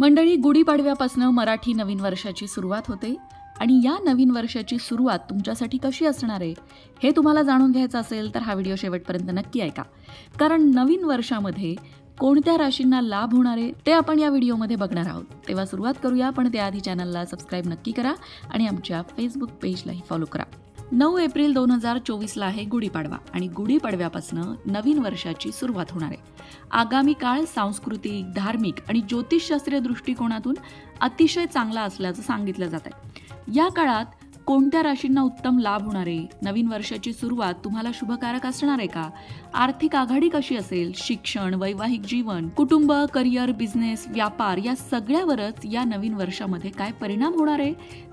मंडळी गुढीपाडव्यापासून मराठी नवीन वर्षाची सुरुवात होते आणि या नवीन वर्षाची सुरुवात तुमच्यासाठी कशी असणार आहे हे तुम्हाला जाणून घ्यायचं असेल तर हा व्हिडिओ शेवटपर्यंत नक्की ऐका. कारण नवीन वर्षामध्ये कोणत्या राशींना लाभ होणार आहे ते आपण या व्हिडिओमध्ये बघणार आहोत. तेव्हा सुरुवात करूया पण त्याआधी चॅनलला सबस्क्राईब नक्की करा आणि आमच्या फेसबुक पेजलाही फॉलो करा. नऊ एप्रिल दोन हजार चोवीसला आहे गुढीपाडवा आणि गुढीपाडव्यापासून नवीन वर्षाची सुरुवात होणार आहे. आगामी काळ सांस्कृतिक धार्मिक आणि ज्योतिषशास्त्रीय दृष्टिकोनातून अतिशय चांगला असल्याचं सांगितलं जात आहे. या काळात कोणत्या राशींना उत्तम लाभ होणार आहे? नवीन वर्षाची सुरुवात तुम्हाला शुभकारक असणार आहे का? आर्थिक आघाडी कशी असेल? शिक्षण वैवाहिक जीवन कुटुंब करिअर बिझनेस व्यापार या सगळ्यावरच या नवीन वर्षामध्ये काय परिणाम होणार आहे?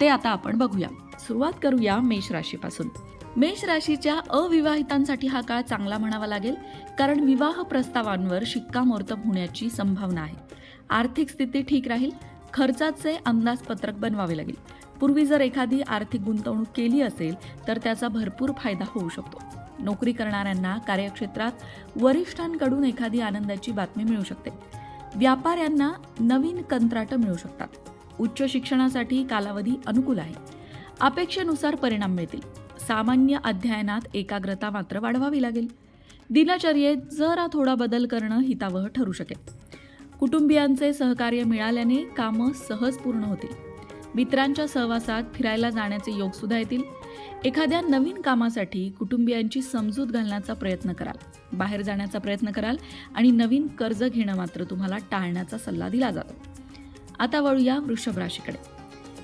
ते आता आपण बघूया. सुरुवात करूया मेष राशीपासून. मेष राशीच्या अविवाहितांसाठी हा काळ चांगला म्हणावा लागेल कारण विवाह प्रस्तावांवर शिक्कामोर्तब होण्याची संभावना आहे. आर्थिक स्थिती ठीक राहील खर्चाचे अंदाजपत्रक बनवावे लागेल. पूर्वी जर एखादी आर्थिक गुंतवणूक केली असेल तर त्याचा भरपूर फायदा होऊ शकतो. नोकरी करणाऱ्यांना कार्यक्षेत्रात वरिष्ठांकडून एखादी आनंदाची बातमी मिळू शकते. व्यापाऱ्यांना नवीन कंत्राटं मिळू शकतात. उच्च शिक्षणासाठी कालावधी अनुकूल आहे. अपेक्षेनुसार परिणाम मिळतील. सामान्य अध्ययनात एकाग्रता मात्र वाढवावी लागेल. दिनचर्येत जरा थोडा बदल करणं हितावह ठरू शकेल. कुटुंबियांचे सहकार्य मिळाल्याने कामं सहज पूर्ण होतील. मित्रांच्या सहवासात फिरायला जाण्याचे योग सुद्धा येतील. एखाद्या नवीन कामासाठी कुटुंबियांची समजूत घालण्याचा प्रयत्न कराल. बाहेर जाण्याचा प्रयत्न कराल आणि नवीन कर्ज घेणं मात्र तुम्हाला टाळण्याचा सल्ला दिला जातो. आता वळूया वृषभ राशीकडे.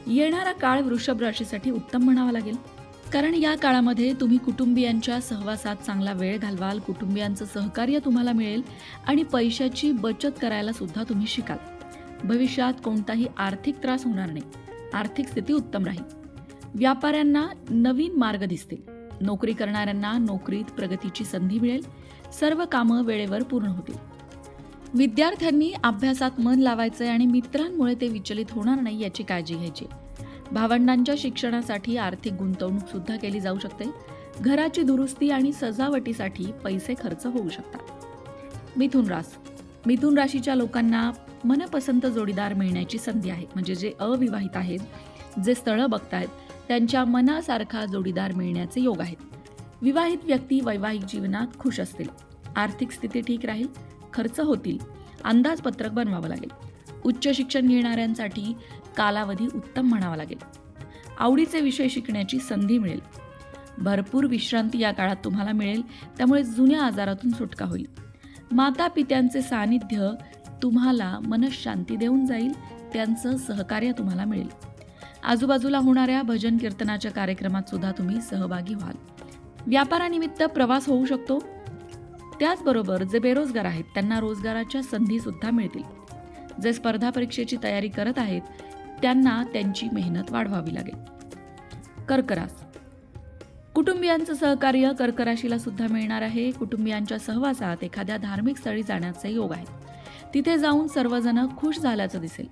येणारा काळ वृषभ राशीसाठी उत्तम म्हणावा लागेल. कारण या काळामध्ये तुम्ही कुटुंबियांच्या सहवासात चांगला वेळ घालवाल कुटुंबियांचं सहकार्य तुम्हाला मिळेल आणि पैशाची बचत करायला सुद्धा तुम्ही शिकाल. भविष्यात कोणताही आर्थिक त्रास होणार नाही. आर्थिक स्थिती उत्तम राहील. व्यापाऱ्यांना नवीन मार्ग दिसतील. नोकरी करणाऱ्यांना नोकरीत प्रगतीची संधी मिळेल. सर्व कामं वेळेवर पूर्ण होतील. विद्यार्थ्यांनी अभ्यासात मन लावायचंय आणि मित्रांमुळे ते विचलित होणार नाही याची काळजी घ्यायची. भावंडांच्या शिक्षणासाठी आर्थिक गुंतवणूक सुद्धा केली जाऊ शकते. घराची दुरुस्ती आणि सजावटीसाठी पैसे खर्च होऊ शकतात. मिथुन रास. मिथुन राशीच्या लोकांना मनपसंत जोडीदार मिळण्याची संधी आहे. म्हणजे जे अविवाहित आहेत जे स्थळं बघतायत त्यांच्या मनासारखा जोडीदार मिळण्याचे योग आहेत. विवाहित व्यक्ती वैवाहिक जीवनात खुश असतील. आर्थिक स्थिती ठीक राहील. खर्च होतील. अंदाजपत्रक बनवावं लागेल. उच्च शिक्षण घेणाऱ्यांसाठी कालावधी उत्तम म्हणावा लागेल. आवडीचे विषय शिकण्याची संधी मिळेल. भरपूर विश्रांती या काळात तुम्हाला मिळेल त्यामुळे जुन्या आजारातून सुटका होईल. माता पित्यांचे सानिध्य तुम्हाला मनशांती देऊन जाईल त्यांचं सहकार्य तुम्हाला मिळेल. आजूबाजूला होणाऱ्या भजन कीर्तनाच्या कार्यक्रमात सुद्धा तुम्ही सहभागी व्हाल. व्यापारानिमित्त प्रवास होऊ शकतो. त्याचबरोबर जे बेरोजगार आहेत त्यांना रोजगाराच्या संधी सुद्धा मिळतील. जे स्पर्धा परीक्षेची तयारी करत आहेत त्यांना त्यांची मेहनत वाढवावी लागेल. कर्करास. कुटुंबियांचं सहकार्य कर्कराशीला सुद्धा मिळणार आहे. कुटुंबियांच्या सहवासात एखाद्या धार्मिक स्थळी जाण्याचा योग आहे तिथे जाऊन सर्वजण खुश झाल्याचं दिसेल.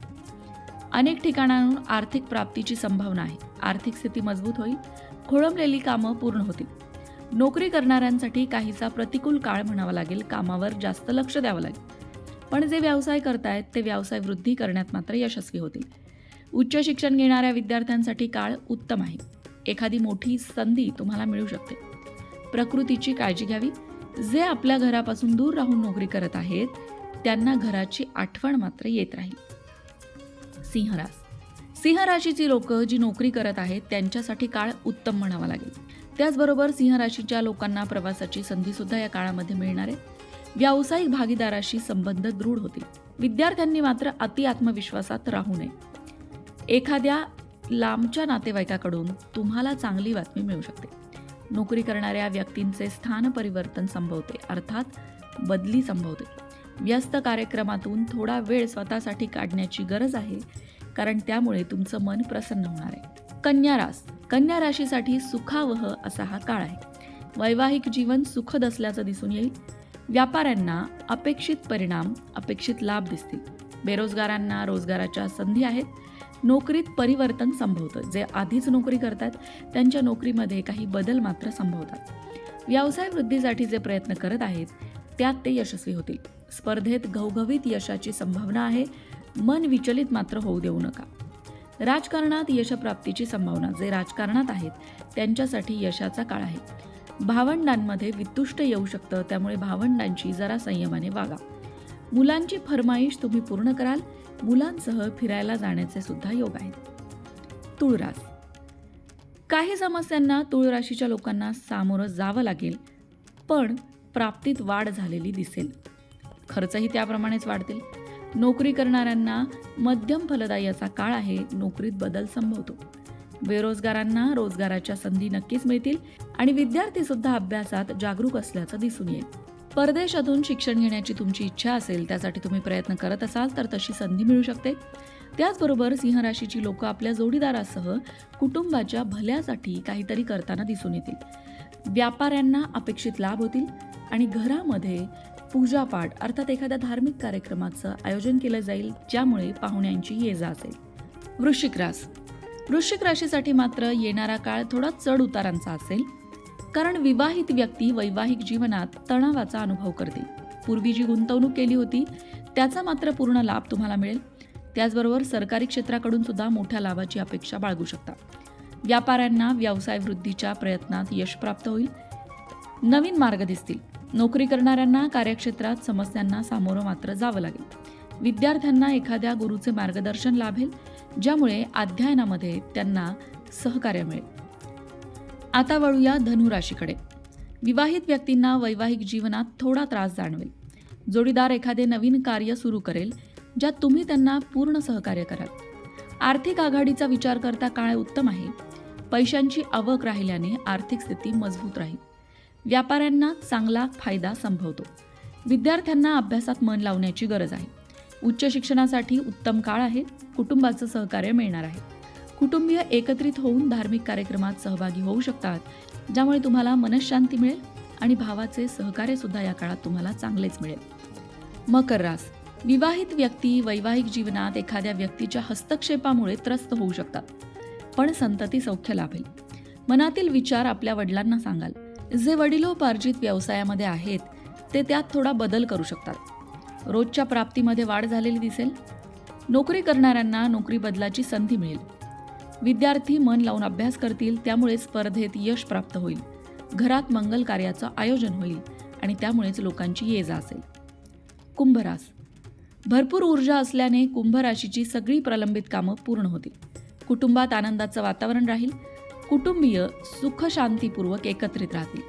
अनेक ठिकाणांहून आर्थिक प्राप्तीची संभावना आहे. आर्थिक स्थिती मजबूत होईल. खोळंबलेली कामं पूर्ण होतील. नोकरी करणाऱ्यांसाठी काहीसा प्रतिकूल काळ म्हणावा लागेल कामावर जास्त लक्ष द्यावं लागेल. पण जे व्यवसाय करतायत ते व्यवसाय वृद्धी करण्यात मात्र यशस्वी होतील. उच्च शिक्षण घेणाऱ्या विद्यार्थ्यांसाठी काळ उत्तम आहे. एखादी मोठी संधी तुम्हाला मिळू शकते. प्रकृतीची काळजी घ्यावी. जे आपल्या घरापासून दूर राहून नोकरी करत आहेत त्यांना घराची आठवण मात्र येत राहील. सिंहरास सिंह राशीची लोक जी नोकरी करत आहेत त्यांच्यासाठी काळ उत्तम म्हणावा लागेल. त्याचबरोबर सिंह राशीच्या लोकांना प्रवासाची संधी सुद्धा या काळामध्ये मिळणार आहे. व्यावसायिक भागीदाराशी संबंध दृढ होतील. विद्यार्थ्यांनी मात्र अति आत्मविश्वासात राहू नये. एखाद्या लांबच्या नातेवाईकाकडून तुम्हाला चांगली बातमी मिळू शकते. नोकरी करणाऱ्या व्यक्तींचे स्थान परिवर्तन संभवते अर्थात बदली संभवते. व्यस्त कार्यक्रमातून थोडा वेळ स्वतःसाठी काढण्याची गरज आहे कारण त्यामुळे तुमचं मन प्रसन्न होणार आहे. कन्या रास कन्या राशीसाठी सुखावह असा हा काळ आहे. वैवाहिक जीवन सुखद असल्याचं दिसून येईल. व्यापाऱ्यांना अपेक्षित परिणाम अपेक्षित लाभ दिसतील. बेरोजगारांना रोजगाराच्या संधी आहेत. नोकरीत परिवर्तन संभवतं. जे आधीच नोकरी करतात त्यांच्या नोकरीमध्ये काही बदल मात्र संभवतात. व्यवसाय वृद्धीसाठी जे प्रयत्न करत आहेत त्यात ते यशस्वी होतील. स्पर्धेत घवघवीत यशाची संभावना आहे. मन विचलित मात्र होऊ देऊ नका. राजकारणात यशप्राप्तीची संभावना जे राजकारणात आहेत त्यांच्यासाठी यशाचा काळ आहे. भावंडांमध्ये वितुष्ट येऊ शकतं त्यामुळे भावंडांची जरा संयमाने वागा. मुलांची फरमाईश तुम्ही पूर्ण कराल मुलांसह फिरायला जाण्याचे सुद्धा योग आहेत. तुळरास काही समस्यांना तुळ राशीच्या लोकांना सामोरं जावं लागेल पण प्राप्तीत वाढ झालेली दिसेल. खर्चही त्याप्रमाणेच वाढतील. नोकरी करणाऱ्यांना मध्यम फलदायी असा काळ आहे नोकरीत बदल संभवतो. बेरोजगारांना रोजगाराच्या संधी नक्कीच मिळतील आणि विद्यार्थी सुद्धा अभ्यासात जागरूक असल्याचं दिसून येईल. परदेशातून शिक्षण घेण्याची तुमची इच्छा असेल त्यासाठी तुम्ही प्रयत्न करत असाल तर तशी संधी मिळू शकते. त्याचबरोबर सिंह राशीची लोक आपल्या जोडीदारासह कुटुंबाच्या भल्यासाठी काहीतरी करताना दिसून येतील. व्यापाऱ्यांना अपेक्षित लाभ होतील आणि घरामध्ये पूजापाठ अर्थात एखाद्या धार्मिक कार्यक्रमाचं आयोजन केलं जाईल ज्यामुळे पाहुण्यांची ये जा असेल वृश्चिक रास. वृश्चिक राशीसाठी मात्र येणारा काळ थोडा चढ उतारांचा असेल कारण विवाहित व्यक्ती वैवाहिक जीवनात तणावाचा अनुभव करते पूर्वी जी गुंतवणूक केली होती त्याचा मात्र पूर्ण लाभ तुम्हाला मिळेल. त्याचबरोबर सरकारी क्षेत्राकडून सुद्धा मोठ्या लाभाची अपेक्षा बाळगू शकता. व्यापाऱ्यांना व्यवसाय वृद्धीच्या प्रयत्नात यश प्राप्त होईल. नवीन मार्ग दिसतील. नोकरी करणाऱ्यांना कार्यक्षेत्रात समस्यांना सामोरं मात्र जावं लागेल. विद्यार्थ्यांना एखाद्या गुरुचे मार्गदर्शन लाभेल ज्यामुळे अध्ययनामध्ये त्यांना सहकार्य मिळेल. आता वळूया धनुराशीकडे. विवाहित व्यक्तींना वैवाहिक जीवनात थोडा त्रास जाणवेल. जोडीदार एखादे नवीन कार्य सुरू करेल ज्यात तुम्ही त्यांना पूर्ण सहकार्य कराल. आर्थिक आघाडीचा विचार करता काळ उत्तम आहे. पैशांची आवक राहिल्याने आर्थिक स्थिती मजबूत राहील. व्यापाऱ्यांना चांगला फायदा संभवतो. विद्यार्थ्यांना अभ्यासात मन लावण्याची गरज आहे. उच्च शिक्षणासाठी उत्तम काळ आहे. कुटुंबाचं सहकार्य मिळणार आहे. कुटुंबीय एकत्रित होऊन धार्मिक कार्यक्रमात सहभागी होऊ शकतात ज्यामुळे तुम्हाला मनशांती मिळेल आणि भावाचे सहकार्य सुद्धा या काळात तुम्हाला चांगलेच मिळेल. मकर रास. विवाहित व्यक्ती वैवाहिक जीवनात एखाद्या व्यक्तीच्या हस्तक्षेपामुळे त्रस्त होऊ शकतात पण संतती सौख्य लाभेल. मनातील विचार आपल्या वडिलांना सांगाल. जे वडिलोपार्जित व्यवसायामध्ये आहेत ते त्यात थोडा बदल करू शकतात. रोजच्या प्राप्तीमध्ये वाढ झालेली दिसेल. नोकरी करणाऱ्यांना नोकरी बदलाची संधी मिळेल. विद्यार्थी मन लावून अभ्यास करतील त्यामुळे स्पर्धेत यश प्राप्त होईल. घरात मंगल कार्याचं आयोजन होईल आणि त्यामुळेच लोकांची ये जा असेल. कुंभरास. भरपूर ऊर्जा असल्याने कुंभराशीची सगळी प्रलंबित कामं पूर्ण होतील. कुटुंबात आनंदाचं वातावरण राहील. कुटुंबीय सुख शांतीपूर्वक एकत्रित राहतील.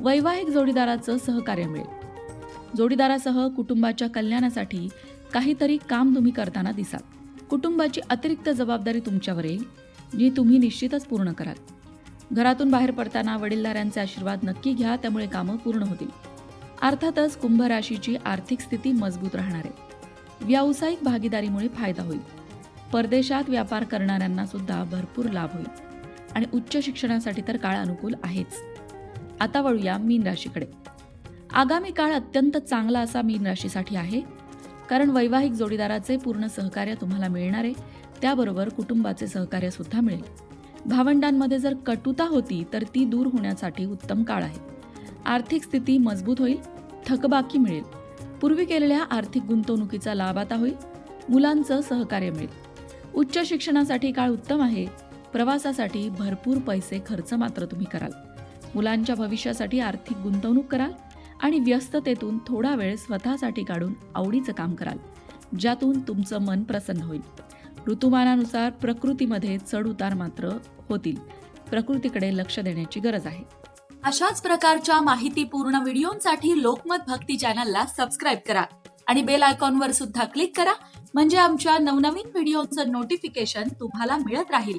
वैवाहिक जोडीदाराचं सहकार्य मिळेल. जोडीदारासह कुटुंबाच्या कल्याणासाठी काहीतरी काम तुम्ही करताना दिसाल. कुटुंबाची अतिरिक्त जबाबदारी तुमच्यावर येईल जी तुम्ही निश्चितच पूर्ण कराल. घरातून बाहेर पडताना वडीलधाऱ्यांचे आशीर्वाद नक्की घ्या त्यामुळे कामं पूर्ण होतील. अर्थातच कुंभ राशीची आर्थिक स्थिती मजबूत राहणार आहे. व्यावसायिक भागीदारीमुळे फायदा होईल. परदेशात व्यापार करणाऱ्यांना सुद्धा भरपूर लाभ होईल. आणि उच्च शिक्षणासाठी तर काळ अनुकूल आहेच. आता वळूया मीन राशीकडे. आगामी काळ अत्यंत चांगला असा मीन राशीसाठी आहे. कारण वैवाहिक जोडीदाराचे पूर्ण सहकार्य तुम्हाला मिळणार आहे त्याबरोबर कुटुंबाचे सहकार्य सुद्धा मिळेल. भावंडांमध्ये जर कटुता होती तर ती दूर होण्यासाठी उत्तम काळ आहे. आर्थिक स्थिती मजबूत होईल थकबाकी मिळेल. पूर्वी केलेल्या आर्थिक गुंतवणुकीचा लाभ आता होईल. मुलांचं सहकार्य मिळेल. उच्च शिक्षणासाठी काळ उत्तम आहे प्रवासासाठी भरपूर पैसे खर्च मात्र तुम्ही कराल. मुलांच्या भविष्यासाठी आर्थिक गुंतवणूक कराल आणि व्यस्ततेतून थोडा वेळ स्वतःसाठी काढून आवडीचं काम कराल ज्यातून तुमचं मन प्रसन्न होईल. ऋतुमानानुसार प्रकृतीमध्ये चढउतार मात्र होतील. प्रकृतीकडे लक्ष देण्याची गरज आहे. अशाच प्रकारच्या माहितीपूर्ण व्हिडिओंसाठी लोकमत भक्ती चॅनलला सबस्क्राईब करा आणि बेल आयकॉनवर सुद्धा क्लिक करा म्हणजे आमच्या नवनवीन व्हिडिओचं नोटिफिकेशन तुम्हाला मिळत राहील.